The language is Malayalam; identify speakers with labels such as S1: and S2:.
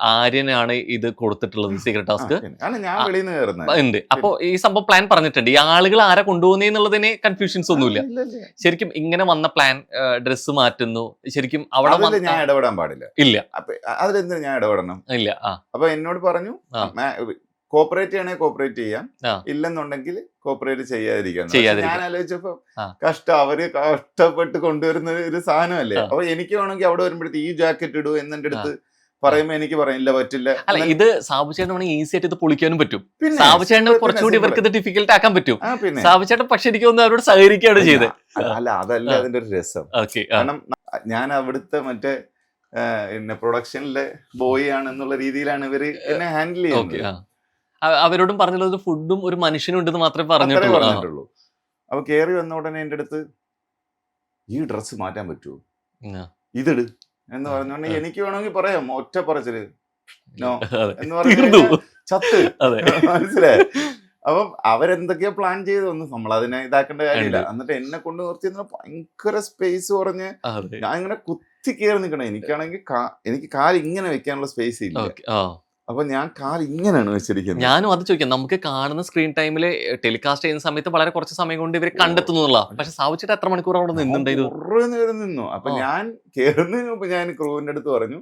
S1: ആര്യനാണ് ഇത് കൊടുത്തിട്ടുള്ളത് സീക്രട്ട് ടാസ്ക് ഉണ്ട്. അപ്പൊ ഈ സംഭവം പ്ലാൻ പറഞ്ഞിട്ടുണ്ട്. ഈ ആളുകൾ ആരെ കൊണ്ടുപോകുന്നതിന് കൺഫ്യൂഷൻസ് ഒന്നുമില്ല. ശരിക്കും ഇങ്ങനെ വന്ന പ്ലാൻ ഡ്രസ്സ് മാറ്റുന്നു. ശരിക്കും അവിടെ
S2: ഞാൻ ഇടപെടാൻ പാടില്ല.
S1: ഇല്ല.
S2: അതിലെന്തിനു ഞാൻ ഇടപെടണം?
S1: ഇല്ല
S2: അപ്പൊ എന്നോട് പറഞ്ഞു. കോപ്പറേറ്റ് ചെയ്യണേ കോപ്പറേറ്റ് ചെയ്യാം. ഇല്ലെന്നുണ്ടെങ്കിൽ കോപ്പറേറ്റ് ചെയ്യാതിരിക്കാം. ഞാൻ ആലോചിച്ചപ്പോ. കഷ്ടം. അവർ കഷ്ടപ്പെട്ട് കൊണ്ടുവരുന്ന ഒരു സാധനം
S1: അല്ലേ
S2: അപ്പൊ എനിക്ക് വേണമെങ്കിൽ അവിടെ വരുമ്പോഴത്തെ ഈ ജാക്കറ്റ് ഇടൂ എന്നെ അടുത്ത് പറയുമ്പോ എനിക്ക് പറയില്ല പറ്റില്ല.
S1: അല്ല ഇത് സാബുചേട്ടൻ വേണമെങ്കിൽ ഈസി ആയിട്ട് ഇത് പൊളിക്കാനും പറ്റും.
S2: പിന്നെ
S1: സാബുചേട്ടന് കുറച്ചുകൂടി ഇവർക്ക് ഇത് ഡിഫിക്കൽട്ട് ആക്കാൻ പറ്റും. സാബുചേട്ടൻ പക്ഷെ എനിക്ക് അവരോട് സഹകരിക്കുകയാണ് ചെയ്തത്.
S2: അല്ല, അതല്ല അതിന്റെ ഒരു രസം. കാരണം ഞാൻ അവിടുത്തെ മറ്റേ പിന്നെ പ്രൊഡക്ഷനിലെ ബോയ് ആണ് എന്നുള്ള രീതിയിലാണ് ഇവർ എന്നെ ഹാൻഡിൽ ചെയ്യുന്നത്.
S1: അവരോടും പറഞ്ഞുള്ളത് ഫുഡും ഒരു മനുഷ്യനും ഉണ്ടെന്ന് മാത്രമേ പറഞ്ഞിട്ടുള്ളൂ.
S2: അപ്പൊ കേറി വന്ന ഉടനെ എന്റെ അടുത്ത് ഈ ഡ്രസ്സ് മാറ്റാൻ പറ്റുമോ. ഇതിട്. എന്ന് പറഞ്ഞുകൊണ്ട് എനിക്ക് വേണമെങ്കിൽ പറയാം. ഒറ്റ പറച്ചിൽ. നോ. എന്ന് പറഞ്ഞു ചത്ത്. മനസ്സിലായി? അപ്പം അവരെന്തൊക്കെയോ പ്ലാൻ ചെയ്തു വന്നു. നമ്മൾ അതിനെ ഇതാക്കേണ്ട കാര്യമില്ല. എന്നിട്ട് എന്നെ കൊണ്ട് നിർത്തി ഭയങ്കര സ്പേസ് കുറഞ്ഞ് ഞാൻ ഇങ്ങനെ കുത്തി കയറി നിൽക്കണം എനിക്കാണെങ്കിൽ എനിക്ക് കാൽ ഇങ്ങനെ വെക്കാനുള്ള സ്പേസ് ഇല്ല. അപ്പൊ ഞാൻ കാൽ ഇങ്ങനെയാണ് വെച്ചിരിക്കുന്നത്.
S1: ഞാനും അത് ചോദിക്കാം. നമുക്ക് കാണുന്ന സ്ക്രീൻ ടൈമിൽ ടെലികാസ്റ്റ് ചെയ്യുന്ന സമയത്ത് വളരെ കുറച്ച് സമയം കൊണ്ട് ഇവർ കണ്ടെത്തുന്നുള്ള പക്ഷെ സാവിച്ചിട്ട് എത്ര മണിക്കൂർ അവിടെ
S2: നിന്നുണ്ടായിരുന്നു നിന്നു. അപ്പൊ ഞാൻ കേറുന്നതിന് മുമ്പ് ഞാൻ ക്രൂവിന്റെ അടുത്ത് പറഞ്ഞു